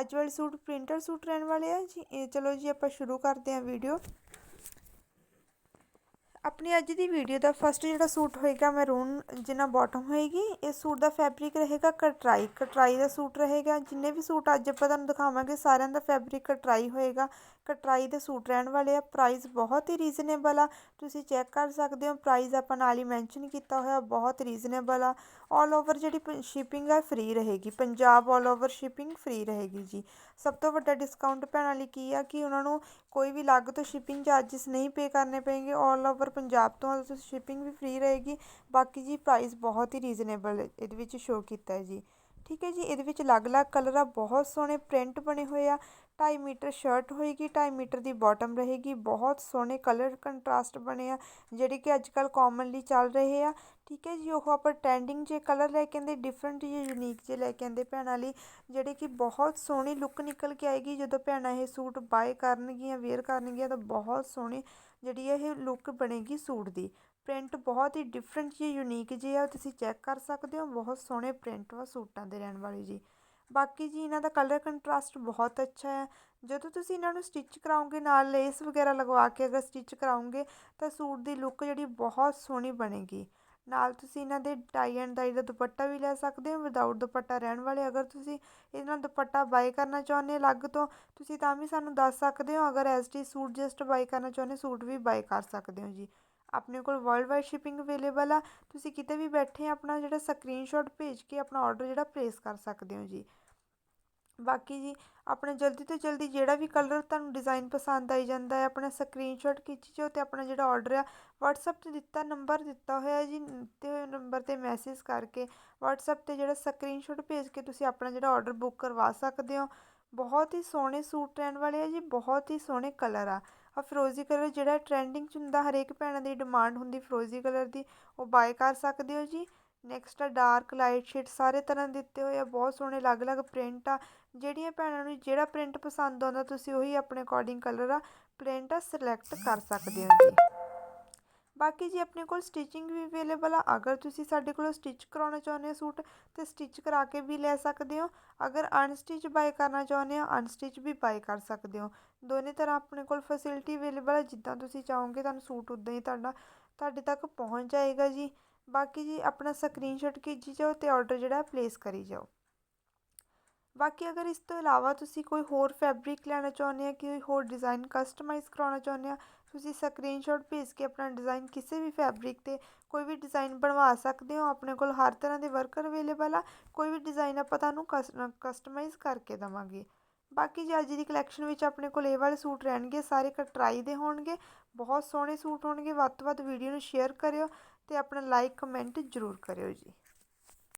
ਅੱਜ ਵਾਲੇ suit printer suit ਰਹਿਣ ਵਾਲੇ ਆ ਜੀ। ਇਹ ਚਲੋ ਜੀ ਆਪਾਂ ਸ਼ੁਰੂ ਕਰਦੇ ਹਾਂ ਵੀਡੀਓ ਆਪਣੀ ਅੱਜ ਦੀ ਵੀਡੀਓ ਦਾ ਫਸਟ ਜਿਹੜਾ ਸੂਟ ਹੋਏਗਾ ਮੈਰੂਨ ਜਿੰਨਾ ਬਾਟਮ ਹੋਏਗੀ ਇਸ ਸੂਟ ਦਾ ਫੈਬਰਿਕ ਰਹੇਗਾ ਕਟਰਾਈ। ਕਟਰਾਈ ਦਾ ਸੂਟ ਰਹੇਗਾ। ਜਿੰਨੇ ਵੀ ਸੂਟ ਅੱਜ ਆਪਾਂ ਤੁਹਾਨੂੰ ਦਿਖਾਵਾਂਗੇ, ਸਾਰਿਆਂ ਦਾ ਫੈਬਰਿਕ ਕਟਰਾਈ ਹੋਏਗਾ। ਕਟਰਾਈ ਦੇ ਸੂਟ ਰਹਿਣ ਵਾਲੇ ਆ ਪ੍ਰਾਈਸ ਬਹੁਤ ਹੀ ਰੀਜ਼ਨੇਬਲ ਆ। ਤੁਸੀਂ ਚੈੱਕ ਕਰ ਸਕਦੇ ਹੋ ਪ੍ਰਾਈਸ ਆਪਾਂ ਨਾਲ ਹੀ ਮੈਂਸ਼ਨ ਕੀਤਾ ਹੋਇਆ, ਬਹੁਤ ਰੀਜ਼ਨੇਬਲ ਆ। ਆਲ ਓਵਰ ਜਿਹੜੀ ਸ਼ਿਪਿੰਗ ਆ ਫ੍ਰੀ ਰਹੇਗੀ। Punjab all over shipping free ਰਹੇਗੀ ਜੀ। ਸਭ ਤੋਂ ਵੱਡਾ ਡਿਸਕਾਊਂਟ ਭੈਣਾਂ ਲਈ ਕੀ ਆ ਕਿ ਉਹਨਾਂ ਨੂੰ ਕੋਈ ਵੀ ਅਲੱਗ ਤੋਂ ਸ਼ਿਪਿੰਗ ਚਾਰजेस ਨਹੀਂ ਪੇ ਕਰਨੇ ਪੈਣਗੇ ਆਲ ਓਵਰ ਪੰਜਾਬ ਤੋਂ ਸ਼ਿਪਿੰਗ ਵੀ ਫ੍ਰੀ ਰਹੇਗੀ। ਬਾਕੀ ਜੀ ਪ੍ਰਾਈਸ ਬਹੁਤ ਹੀ ਰੀਜ਼ਨੇਬਲ ਇਹਦੇ ਵਿੱਚ ਸ਼ੋ ਕੀਤਾ ਹੈ ਜੀ। ਠੀਕ ਹੈ ਜੀ, ਇਹਦੇ ਵਿੱਚ ਅਲੱਗ-ਅਲੱਗ ਕਲਰ ਆ, ਬਹੁਤ ਸੋਹਣੇ ਪ੍ਰਿੰਟ ਬਣੇ ਹੋਏ ਆ 2.5 ਮੀਟਰ ਸ਼ਰਟ ਹੋਏਗੀ 2.5 ਮੀਟਰ ਦੀ ਬਾਟਮ ਰਹੇਗੀ, ਬਹੁਤ ਸੋਹਣੇ ਕਲਰ ਕੰਟਰਾਸਟ ਬਣੇ ਆ, ਜਿਹੜੇ ਕਿ ਅੱਜ ਕੱਲ ਕਾਮਨਲੀ ਚੱਲ ਰਹੇ ਆ। ਠੀਕ ਹੈ ਜੀ, ਉਹ ਆਪਾਂ ਟ੍ਰੈਂਡਿੰਗ ਜੇ ਕਲਰ ਲੈ ਕੇ ਆਂਦੇ ਡਿਫਰੈਂਟ ਜੇ ਯੂਨੀਕ ਜੇ ਲੈ ਕੇ ਆਂਦੇ ਭੈਣਾਂ ਲਈ ਜਿਹੜੇ ਕਿ ਬਹੁਤ ਸੋਹਣੀ ਲੁੱਕ ਨਿਕਲ ਕੇ ਆਏਗੀ, ਜਦੋਂ ਭੈਣਾਂ ਇਹ ਸੂਟ ਬਾਏ ਕਰਨਗੀਆਂ ਵੇਅਰ ਕਰਨਗੀਆਂ, ਤਾਂ ਬਹੁਤ ਸੋਹਣੀ ਜਿਹੜੀ ਇਹ ਲੁੱਕ ਬਣੇਗੀ ਸੂਟ ਦੀ। ਪ੍ਰਿੰਟ ਬਹੁਤ ਹੀ ਡਿਫਰੈਂਟ ਜੀ ਯੂਨੀਕ ਜੀ ਆ, ਤੁਸੀਂ ਚੈੱਕ ਕਰ ਸਕਦੇ ਹੋ, ਬਹੁਤ ਸੋਹਣੇ ਪ੍ਰਿੰਟ ਵਾ ਸੂਟਾਂ ਦੇ ਰਹਿਣ ਵਾਲੇ ਜੀ। ਬਾਕੀ ਜੀ ਇਹਨਾਂ ਦਾ ਕਲਰ ਕੰਟਰਾਸਟ ਬਹੁਤ ਅੱਛਾ ਹੈ। ਜਦੋਂ ਤੁਸੀਂ ਇਹਨਾਂ ਨੂੰ ਸਟਿਚ ਕਰਾਉਂਗੇ ਨਾਲ ਲੇਸ ਵਗੈਰਾ ਲਗਵਾ ਕੇ ਅਗਰ ਸਟਿਚ ਕਰਾਉਂਗੇ ਤਾਂ ਸੂਟ ਦੀ ਲੁੱਕ ਜਿਹੜੀ ਬਹੁਤ ਸੋਹਣੀ ਬਣੇਗੀ। ਨਾਲ ਤੁਸੀਂ ਇਹਨਾਂ ਦੇ ਟਾਈ ਐਂਡ ਡਾਈ ਦਾ ਦੁਪੱਟਾ ਵੀ ਲੈ ਸਕਦੇ ਹੋ ਵਿਦਆਊਟ ਦੁਪੱਟਾ ਰਹਿਣ ਵਾਲੇ। ਅਗਰ ਤੁਸੀਂ ਇਹਨਾਂ ਦੁਪੱਟਾ ਬਾਈ ਕਰਨਾ ਚਾਹੁੰਦੇ ਅਲੱਗ ਤੋਂ, ਤੁਸੀਂ ਤਾਂ ਵੀ ਸਾਨੂੰ ਦੱਸ ਸਕਦੇ ਹੋ, ਅਗਰ ਐਸ ਟੀ ਸੂਟ ਜਸਟ ਬਾਈ ਕਰਨਾ ਚਾਹੁੰਦੇ ਸੂਟ ਵੀ ਬਾਈ ਕਰ ਸਕਦੇ ਹੋ ਜੀ। ਆਪਣੇ ਕੋਲ ਵਰਲਡ ਵਾਈਡ ਸ਼ਿਪਿੰਗ ਅਵੇਲੇਬਲ ਆ, ਤੁਸੀਂ ਕਿਤੇ ਵੀ ਬੈਠੇ ਆਪਣਾ ਜਿਹੜਾ ਸਕਰੀਨਸ਼ਾਟ ਭੇਜ ਕੇ ਆਪਣਾ ਆਰਡਰ ਜਿਹੜਾ ਪਲੇਸ ਕਰ ਸਕਦੇ ਹੋ ਜੀ। ਬਾਕੀ ਜੀ, ਆਪਣਾ ਜਲਦੀ ਤੋਂ ਜਲਦੀ ਜਿਹੜਾ ਵੀ ਕਲਰ ਤੁਹਾਨੂੰ ਡਿਜ਼ਾਈਨ ਪਸੰਦ ਆਈ ਜਾਂਦਾ ਹੈ, ਆਪਣਾ ਸਕਰੀਨਸ਼ਾਟ ਖਿੱਚ ਜੋ ਤੇ ਆਪਣਾ ਜਿਹੜਾ ਆਰਡਰ ਆ, WhatsApp ਤੇ ਦਿੱਤਾ ਨੰਬਰ ਦਿੱਤਾ ਹੋਇਆ ਜੀ ਦਿੱਤੇ ਹੋਏ ਨੰਬਰ ਤੇ ਮੈਸੇਜ ਕਰਕੇ WhatsApp ਤੇ ਜਿਹੜਾ ਸਕਰੀਨਸ਼ਾਟ ਭੇਜ ਕੇ ਤੁਸੀਂ ਆਪਣਾ ਜਿਹੜਾ ਆਰਡਰ ਬੁੱਕ ਕਰਵਾ ਸਕਦੇ ਹੋ। ਬਹੁਤ ਹੀ ਸੋਹਣੇ ਸੂਟ ਰਹਿਣ ਵਾਲੇ ਆ ਜੀ, ਬਹੁਤ ਹੀ ਸੋਹਣੇ ਕਲਰ ਆ। ਆ ਫਰੋਜ਼ੀ ਕਲਰ ਜਿਹੜਾ ਟ੍ਰੈਂਡਿੰਗ ਚ ਹੁੰਦਾ, ਹਰੇਕ ਭੈਣਾਂ ਦੀ ਡਿਮਾਂਡ ਹੁੰਦੀ ਫਰੋਜ਼ੀ ਕਲਰ ਦੀ, ਉਹ ਬਾਏ ਕਰ ਸਕਦੇ ਹੋ ਜੀ। ਨੈਕਸਟ ਆ ਡਾਰਕ ਲਾਈਟ ਸ਼ੇਡ ਸਾਰੇ ਤਰ੍ਹਾਂ ਦਿੱਤੇ ਹੋਏ ਆ, ਬਹੁਤ ਸੋਹਣੇ ਅਲੱਗ-ਅਲੱਗ ਪ੍ਰਿੰਟ ਆ। ਜਿਹੜੀਆਂ ਭੈਣਾਂ ਨੂੰ ਜਿਹੜਾ ਪ੍ਰਿੰਟ ਪਸੰਦ ਆਉਂਦਾ, ਤੁਸੀਂ ਉਹੀ ਆਪਣੇ ਅਕੋਰਡਿੰਗ ਕਲਰ ਆ ਪ੍ਰਿੰਟ ਆ ਸਿਲੈਕਟ ਕਰ ਸਕਦੇ ਹੋ ਜੀ। ਬਾਕੀ ਜੀ ਆਪਣੇ ਕੋਲ ਸਟਿਚਿੰਗ ਵੀ ਅਵੇਲੇਬਲ ਆ। ਅਗਰ ਤੁਸੀਂ ਸਾਡੇ ਕੋਲੋਂ ਸਟਿਚ ਕਰਾਉਣਾ ਚਾਹੁੰਦੇ ਹੋ ਸੂਟ, ਤੇ ਸਟਿਚ ਕਰਾ ਕੇ ਵੀ ਲੈ ਸਕਦੇ ਹੋ। ਅਗਰ ਅਨਸਟਿਚ ਬਾਏ ਕਰਨਾ ਚਾਹੁੰਦੇ ਹੋ ਅਨਸਟਿਚ ਵੀ ਬਾਏ ਕਰ ਸਕਦੇ ਹੋ। ਦੋਨੇ ਤਰ੍ਹਾਂ ਆਪਣੇ ਕੋਲ ਫੈਸਿਲਿਟੀ ਅਵੇਲੇਬਲ ਹੈ ਜਿੱਦਾਂ ਤੁਸੀਂ ਚਾਹੋਗੇ ਤੁਹਾਨੂੰ ਸੂਟ ਉਦਾਂ ਹੀ ਤੁਹਾਡਾ, ਤੁਹਾਡੇ ਤੱਕ ਪਹੁੰਚ ਜਾਏਗਾ ਜੀ। ਬਾਕੀ ਜੀ ਆਪਣਾ ਸਕਰੀਨਸ਼ਾਟ ਖਿੱਚੀ ਜਾਓ ਤੇ ਆਰਡਰ ਜਿਹੜਾ ਪਲੇਸ ਕਰੀ ਜਾਓ। ਬਾਕੀ ਅਗਰ ਇਸ ਤੋਂ ਇਲਾਵਾ ਤੁਸੀਂ ਕੋਈ ਹੋਰ ਫੈਬਰਿਕ ਲੈਣਾ ਚਾਹੁੰਦੇ ਆ ਕੋਈ ਹੋਰ ਡਿਜ਼ਾਈਨ ਕਸਟਮਾਈਜ਼ ਕਰਾਉਣਾ ਚਾਹੁੰਦੇ ਆ ਤੁਸੀਂ ਸਕਰੀਨਸ਼ਾਟ ਭੇਜ ਕੇ ਆਪਣਾ ਡਿਜ਼ਾਈਨ ਕਿਸੇ ਵੀ ਫੈਬਰਿਕ ਤੇ ਕੋਈ ਵੀ ਡਿਜ਼ਾਈਨ ਬਣਵਾ ਸਕਦੇ ਹੋ, ਆਪਣੇ ਕੋਲ ਹਰ ਤਰ੍ਹਾਂ ਦੇ ਵਰਕਰ ਅਵੇਲੇਬਲ ਆ, ਕੋਈ ਵੀ ਡਿਜ਼ਾਈਨ ਆਪਾਂ ਤੁਹਾਨੂੰ ਕਸਟਮਾਈਜ਼ ਕਰਕੇ ਦਵਾਂਗੇ। ਬਾਕੀ ਜੀ ਅੱਜ ਦੀ ਕਲੈਕਸ਼ਨ ਵਿੱਚ ਆਪਣੇ ਕੋਲ ਇਹ ਵਾਲੇ ਸੂਟ ਰਹਿਣਗੇ, ਸਾਰੇ ਕਟਰਾਈ ਦੇ ਹੋਣਗੇ, ਬਹੁਤ ਸੋਹਣੇ ਸੂਟ ਹੋਣਗੇ, ਵੱਧ ਤੋਂ ਵੱਧ ਵੀਡੀਓ ਨੂੰ ਸ਼ੇਅਰ ਕਰਿਓ ਤੇ ਆਪਣਾ ਲਾਈਕ ਕਮੈਂਟ ਜ਼ਰੂਰ ਕਰਿਓ ਜੀ।